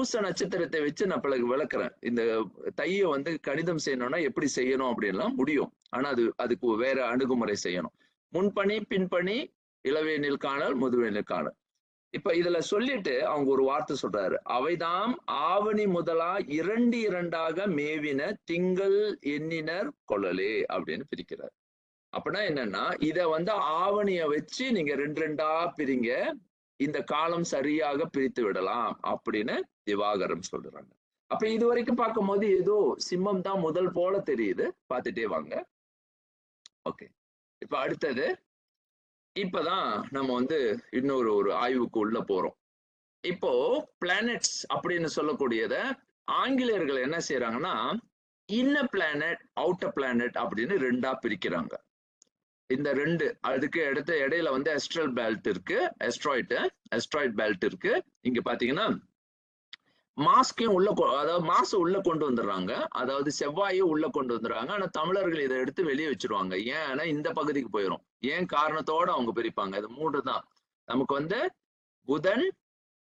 பூச நட்சத்திரத்தை வச்சு நான் பிறகு விளக்குறேன். இந்த தைய வந்து கணிதம் செய்யணும்னா எப்படி செய்யணும் அப்படின்லாம் முடியும். ஆனா அது அதுக்கு வேற அணுகுமுறை செய்யணும். முன்பணி பின்பணி இளவேனில் காணல் முதுவேனில் காணல். இப்ப இதுல சொல்லிட்டு அவங்க ஒரு வார்த்தை சொல்றாரு. அவைதாம் ஆவணி முதலா இரண்டு இரண்டாக மேவின திங்கள் எண்ணினர் கொள்ளலே அப்படின்னு பிரிக்கிறார். அப்படின்னா என்னன்னா இத வந்து ஆவணிய வச்சு நீங்க ரெண்டு ரெண்டா பிரிங்க. இந்த காலம் சரியாக பிரித்து விடலாம் அப்படின்னு திவாகரம் சொல்றாங்க. அப்ப இது வரைக்கும் பார்க்கும்போது ஏதோ சிம்மம் தான் முதல் போல தெரியுது. பார்த்துட்டே வாங்க. ஓகே. இப்ப அடுத்தது இப்பதான் நம்ம வந்து இன்னொரு ஒரு ஆய்வுக்கு உள்ள போறோம். இப்போ பிளானட்ஸ் அப்படின்னு சொல்லக்கூடியத ஆங்கிலேயர்கள் என்ன செய்யறாங்கன்னா இன்ன பிளானட் அவுட்டர் பிளானட் அப்படின்னு ரெண்டா பிரிக்கிறாங்க. இந்த ரெண்டு அதுக்கு எடுத்த இடையில வந்து எஸ்ட்ரல் பெல்ட் இருக்கு எஸ்ட்ராய்டு எஸ்ட்ராய்ட் பெல்ட் இருக்கு. இங்க பாத்தீங்கன்னா மாஸ்கையும் உள்ள அதாவது மாசு உள்ள கொண்டு வந்துடுறாங்க. அதாவது செவ்வாயும் உள்ள கொண்டு வந்துடுறாங்க. ஆனா தமிழர்கள் இதை எடுத்து வெளியே வச்சிருவாங்க. ஏன்னா இந்த பகுதிக்கு போயிடும் ஏன் காரணத்தோட அவங்க பிரிப்பாங்க? இது மூன்று தான். நமக்கு வந்து புதன்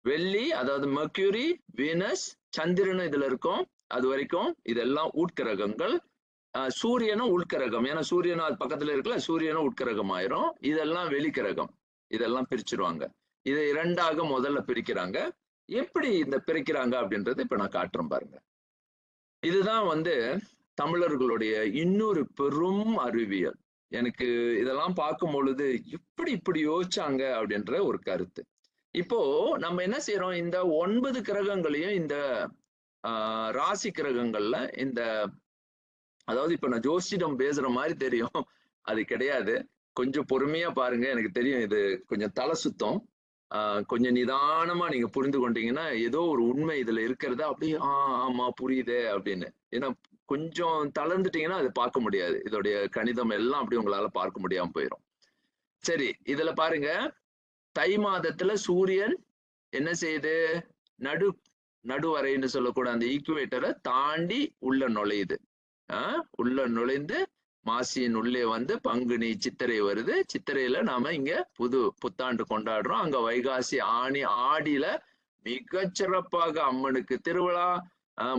வெள்ளி அதாவது மெர்க்யூரி வீனஸ் சந்திரன் இதுல இருக்கும். அது வரைக்கும் இதெல்லாம் உட்கிரகங்கள் சூரியனும் உட்கிரகம் ஏன்னா சூரியனும் அது பக்கத்துல இருக்குல்ல சூரியனும் உட்கிரகம் ஆயிரும் இதெல்லாம் வெளிக்கிரகம். இதெல்லாம் பிரிச்சிருவாங்க. இதை இரண்டாக முதல்ல பிரிக்கிறாங்க. எப்படி இந்த பிரிக்கிறாங்க அப்படின்றது இப்ப நான் காட்டுறேன் பாருங்க. இதுதான் வந்து தமிழர்களுடைய இன்னொரு பெரும் அறிவியல். எனக்கு இதெல்லாம் பார்க்கும் பொழுது இப்படி இப்படி யோசிச்சாங்க அப்படின்ற ஒரு கருத்து. இப்போ நம்ம என்ன செய்யறோம் இந்த ஒன்பது கிரகங்களையும் இந்த ஆஹ், ராசி கிரகங்கள்ல இந்த அதாவது இப்ப நான் ஜோசிடம் பேசுற மாதிரி தெரியும். அது கிடையாது. கொஞ்சம் பொறுமையா பாருங்க. எனக்கு தெரியும் இது கொஞ்சம் தலை சுத்தம். கொஞ்சம் நிதானமா நீங்க புரிந்து கொண்டீங்கன்னா ஏதோ ஒரு உண்மை இதுல இருக்கிறத அப்படியே ஆ ஆமா புரியுதே அப்படின்னு. ஏன்னா கொஞ்சம் தளர்ந்துட்டீங்கன்னா அதை பார்க்க முடியாது. இதோடைய கணிதம் எல்லாம் அப்படி உங்களால பார்க்க முடியாம போயிடும் சரி இதுல பாருங்க. தை மாதத்துல சூரியன் என்ன செய்யுது? நடு நடுவரைன்னு சொல்லக்கூட அந்த ஈக்குவேட்டரை தாண்டி உள்ள நுழையுது. உள்ள நுழைந்து மாசியின் உள்ளே வந்து பங்குனி சித்திரை வருது. சித்திரையில நாம இங்க புது புத்தாண்டு கொண்டாடுறோம். அங்க வைகாசி ஆணி ஆடியில மிகச்சிறப்பாக அம்மனுக்கு திருவிழா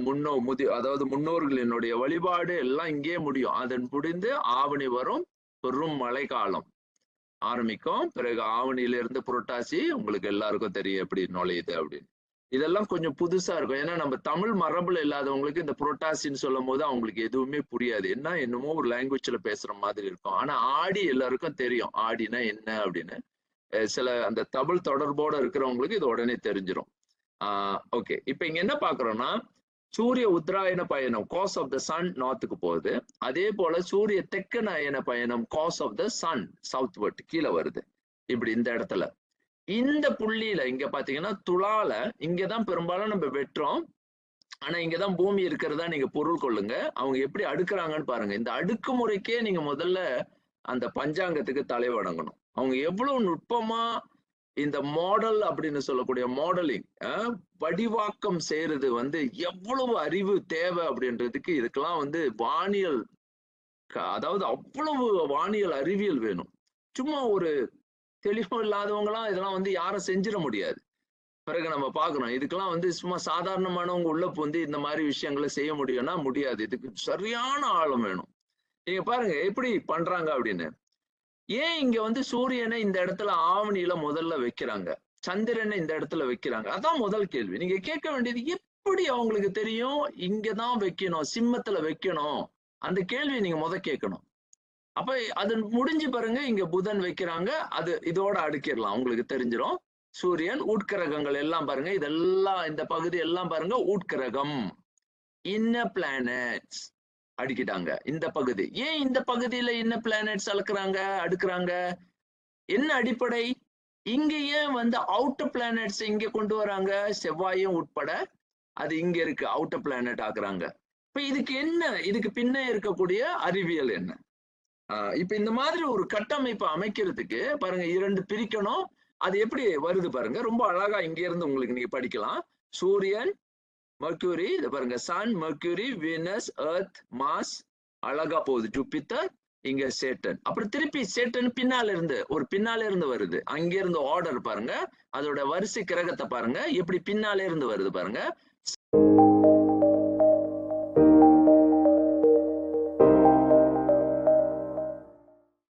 முன்னோ முதி அதாவது முன்னோர்களினுடைய வழிபாடு எல்லாம் இங்கேயே முடியும். அதன் முடிந்து ஆவணி வரும். பெரும் மழை காலம். ஆரம்பிக்கும். பிறகு ஆவணியிலிருந்து புரட்டாசி உங்களுக்கு எல்லாருக்கும் தெரியும் எப்படி நுழையுது அப்படின்னு. இதெல்லாம் கொஞ்சம் புதுசா இருக்கும். ஏன்னா நம்ம தமிழ் மரபுல இல்லாதவங்களுக்கு இந்த புரட்டாசின்னு சொல்லும் போது அவங்களுக்கு எதுவுமே புரியாது. என்ன என்னமோ ஒரு லாங்குவேஜ்ல பேசுற மாதிரி இருக்கும். ஆனா ஆடி எல்லாருக்கும் தெரியும். ஆடினா என்ன அப்படின்னு. சில அந்த தமிழ் தொடர்போட இருக்கிறவங்களுக்கு இது உடனே தெரிஞ்சிடும் ஆஹ் ஓகே இப்ப இங்க என்ன பாக்குறோம்னா சூரிய உத்தராயண பயணம் காஸ் ஆஃப் த சன் நார்த்துக்கு போகுது. அதே போல சூரிய தெற்கு நயன பயணம் cause of the sun southward கீழே வருது. இப்படி இந்த இடத்துல. இந்த புள்ளியில இங்க பாத்தீங்கன்னா துளால இங்கதான் பெரும்பாலும் நம்ம வெட்டுறோம். ஆனா இங்கதான் பூமி இருக்கிறதா நீங்க பொருள் கொள்ளுங்க. அவங்க எப்படி அடுக்குறாங்கன்னு பாருங்க. இந்த அடுக்கு முறைக்கே நீங்க முதல்ல அந்த பஞ்சாங்கத்துக்கு தலை வணங்கணும். அவங்க எவ்வளவு நுட்பமா இந்த மாடல் அப்படின்னு சொல்லக்கூடிய மாடலிங் வடிவாக்கம் செய்யறது வந்து எவ்வளவு அறிவு தேவை அப்படின்றதுக்கு இதுக்கெல்லாம் வந்து வானியல் அதாவது அவ்வளவு வானியல் அறிவியல் வேணும். சும்மா ஒரு தெளிவும் இல்லாதவங்களாம் இதெல்லாம் வந்து யாரும் செஞ்சிட முடியாது. பிறகு நம்ம பார்க்கணும். இதுக்கெல்லாம் வந்து சும்மா சாதாரணமானவங்க உள்ள வந்து இந்த மாதிரி விஷயங்களை செய்ய முடியும்னா முடியாது. இதுக்கு சரியான ஆழம் வேணும். நீங்க பாருங்க எப்படி பண்றாங்க அப்படின்னு. ஏன் இங்க வந்து சூரியனை இந்த இடத்துல ஆவணியில முதல்ல வைக்கிறாங்க? சந்திரனை இந்த இடத்துல வைக்கிறாங்க? அதான் முதல் கேள்வி. நீங்க கேட்க வேண்டியது எப்படி அவங்களுக்கு தெரியும்? இங்கதான் வைக்கணும். சிம்மத்துல வைக்கணும். அந்த கேள்வியை நீங்க முத கேட்கணும். அப்ப அது முடிஞ்சு பாருங்க இங்க புதன் வைக்கிறாங்க. அது இதோட அடுக்கிடலாம். உங்களுக்கு தெரிஞ்சிடும் சூரியன் உட்கிரகங்கள் எல்லாம் பாருங்க. இதெல்லாம் இந்த பகுதி எல்லாம் பாருங்க உட்கிரகம். இன்ன பிளானட்ஸ் அடுக்கிட்டாங்க. இந்த பகுதி. ஏன் இந்த பகுதியில இன்ன பிளானட்ஸ் அளக்குறாங்க அடுக்குறாங்க? என்ன அடிப்படை? இங்க ஏன் வந்து அவுட்டர் பிளானட்ஸ் இங்க கொண்டு வராங்க. செவ்வாயும் உட்பட அது இங்க இருக்கு. அவுட்டர் பிளானட் ஆக்குறாங்க. இப்ப இதுக்கு என்ன? இதுக்கு பின்ன இருக்கக்கூடிய அறிவியல் என்ன? இப்ப இந்த மாதிரி ஒரு கட்டமைப்பை அமைக்கிறதுக்கு பாருங்க இரண்டு பிரிக்கணும். அது எப்படி வருது பாருங்க ரொம்ப அழகா இங்க இருந்து உங்களுக்கு நீங்க படிக்கலாம். சூரியன் மர்க்யூரி இது பாருங்க sun Mercury Venus Earth Mars அழகா போகுது ஜூபித்தர் இங்க சேட்டன். அப்புறம் திருப்பி சேட்டன் பின்னால இருந்து ஒரு பின்னால இருந்து வருது. அங்க இருந்து ஆர்டர் பாருங்க அதோட வரிசை கிரகத்தை பாருங்க எப்படி பின்னால இருந்து வருது பாருங்க.